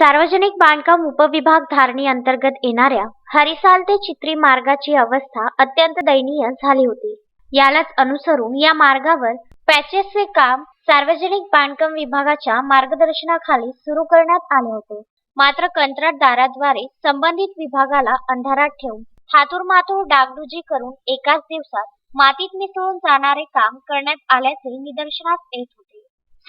सार्वजनिक बांधकाम उपविभाग धारणी अंतर्गत येणाऱ्या हरिसाल ते चित्री मार्गाची अवस्था अत्यंत दयनीय झाली होती. यालाच अनुसरून या मार्गावर पॅचेसचे काम सार्वजनिक बांधकाम विभागाच्या मार्गदर्शनाखाली सुरू करण्यात आले होते. मात्र कंत्राटदाराद्वारे संबंधित विभागाला अंधारात ठेवून हातूरमातूर डागडुजी करून एकाच दिवसात मातीत मिसळून जाणारे काम करण्यात आल्याचे निदर्शनास येत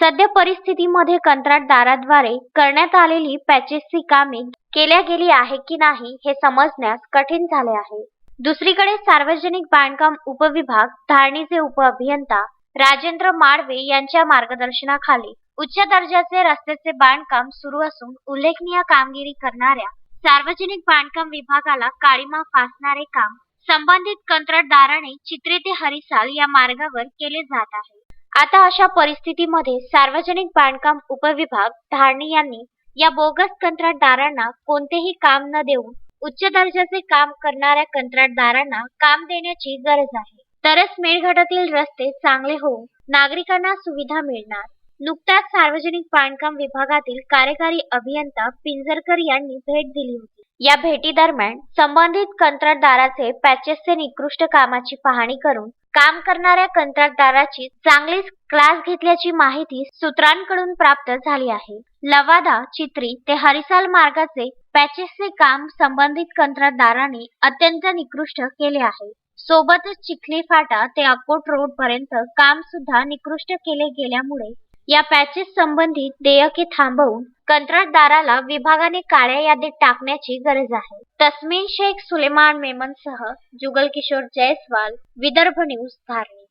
सध्या परिस्थितीमध्ये कंत्राटदाराद्वारे करण्यात आलेली पॅचेसची कामे केल्या गेली आहे की नाही हे समजण्यास कठीण झाले आहे. दुसरीकडे सार्वजनिक बांधकाम उपविभाग धारणीचे उपअभियंता राजेंद्र माळवे यांच्या मार्गदर्शनाखाली उच्च दर्जाचे रस्त्याचे बांधकाम सुरू असून उल्लेखनीय कामगिरी करणाऱ्या सार्वजनिक बांधकाम विभागाला काळीमा फासणारे काम संबंधित कंत्राटदाराने चित्रे ते हरिसाल या मार्गावर केले जात आहे. आता अशा परिस्थितीमध्ये सार्वजनिक बांधकाम उपविभाग धारणी यांनी या बोगस कंत्राटदारांना कोणतेही काम न देऊन उच्च दर्जाचे काम करणाऱ्या कंत्राटदारांना काम देण्याची गरज आहे. तरच मेळघाटातील रस्ते चांगले होऊन नागरिकांना सुविधा मिळणार. नुकताच सार्वजनिक बांधकाम विभागातील कार्यकारी अभियंता पिंजरकर यांनी भेट दिली होती. या भेटी दरम्यान संबंधित कंत्राटदाराचे पॅचेसचे निकृष्ट कामाची पाहणी करून काम करणाऱ्या कंत्राटदाराची चांगलीच क्लास घेतल्याची माहिती सूत्रांकडून प्राप्त झाली आहे. लवादा चित्री ते हरिसाल मार्गाचे पॅचेसचे काम संबंधित कंत्राटदाराने अत्यंत निकृष्ट केले आहे. सोबतच चिखली फाटा ते अकोट रोड पर्यंत काम सुद्धा निकृष्ट केले गेल्यामुळे या पॅचेस संबंधित देयके थांबवून कंत्राटदाराला विभागाने काळ्या यादीत टाकण्याची गरज आहे. तस्मिन शेख सुलेमान मेमनसह जुगल किशोर जयस्वाल विदर्भ न्यूज धारणी.